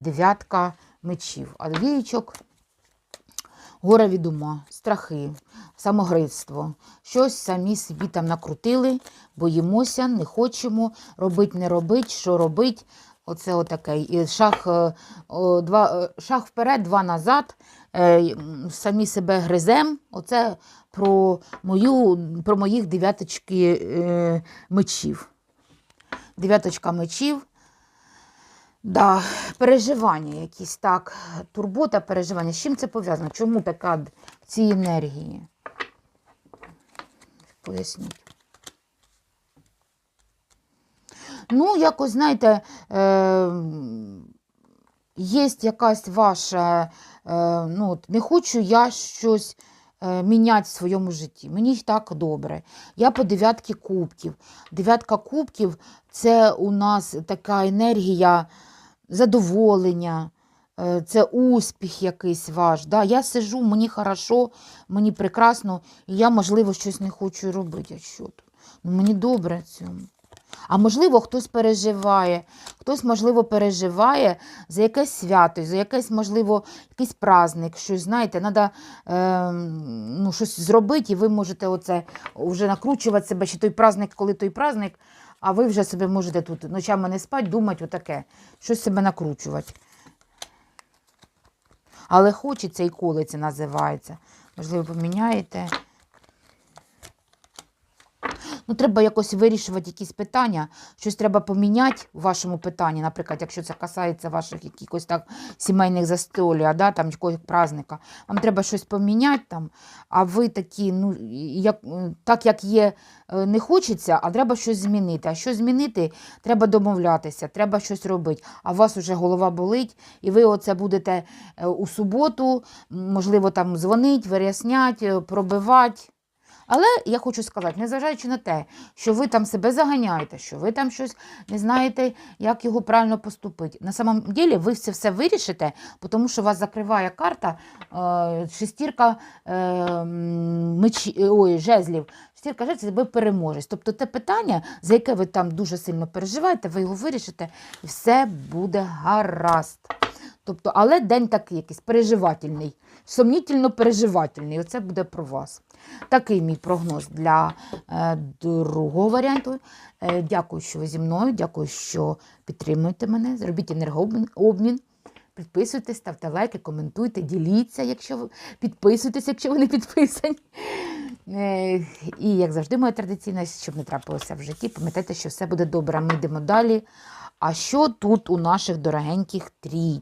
дев'ятка мечів. А віючок горе від ума, страхи, самогрицтво. Щось самі собі там накрутили, боїмося, не хочемо, робить, не робить, що робить. Оце отаке. І шаг, е, два, е, шаг вперед, два назад. Е, Самі себе гризем. Оце про, мою, про моїх дев'яточки мечів. Дев'яточка мечів. Да, переживання якісь так, турбота, переживання. З чим це пов'язано? Чому така д- ці енергії? Поясніть. Ну, якось, знаєте, е, є якась ваша, е, ну, от, не хочу я щось е, міняти в своєму житті. Мені й так добре. Я по дев'ятки кубків. Дев'ятка кубків це у нас така енергія задоволення, е, це успіх якийсь ваш. Да? Я сижу, мені хорошо, мені прекрасно, і я, можливо, щось не хочу робити. А що то? Ну, мені добре цьому. А можливо, хтось переживає, хтось, можливо, переживає за якесь свято, за якесь, можливо, якийсь праздник, щось, знаєте, треба е, ну, щось зробити, і ви можете оце вже накручувати себе, чи той праздник, коли той праздник, а ви вже собі можете тут ночами не спати, думати отаке, щось себе накручувати. Але хочеться і коли це називається. Можливо, поміняєте. Ну, треба якось вирішувати якісь питання, щось треба поміняти у вашому питанні, наприклад, якщо це касається ваших якихось так сімейних застолля, да, там якогось праздника. Вам треба щось поміняти там, а ви такі, ну, як, е, так як є, е, не хочеться, а треба щось змінити. А що змінити, треба домовлятися, треба щось робити. А у вас вже голова болить, і ви оце будете е, у суботу, можливо, там дзвонити, виясняти, пробивати. Але я хочу сказати, незважаючи на те, що ви там себе заганяєте, що ви там щось не знаєте, як його правильно поступити. На самом деле ви це все вирішите, тому що вас закриває карта е, шестірка е, мечі, е, ой, жезлів. Шестірка жезлів, ви переможець. Тобто те питання, за яке ви там дуже сильно переживаєте, ви його вирішите, і все буде гаразд. Тобто, але день такий якийсь переживательний, сумнітельно переживательний. Оце буде про вас. Такий мій прогноз для е, другого варіанту. Е, дякую, що ви зі мною. Дякую, що підтримуєте мене. Зробіть енергообмін. Підписуйтесь, ставте лайки, коментуйте, діліться, якщо ви підписуйтесь, якщо ви не підписані. Е, і, як завжди, моя традиційна, щоб не трапилося в житті, пам'ятайте, що все буде добре. Ми йдемо далі. А що тут у наших дорогеньких трій?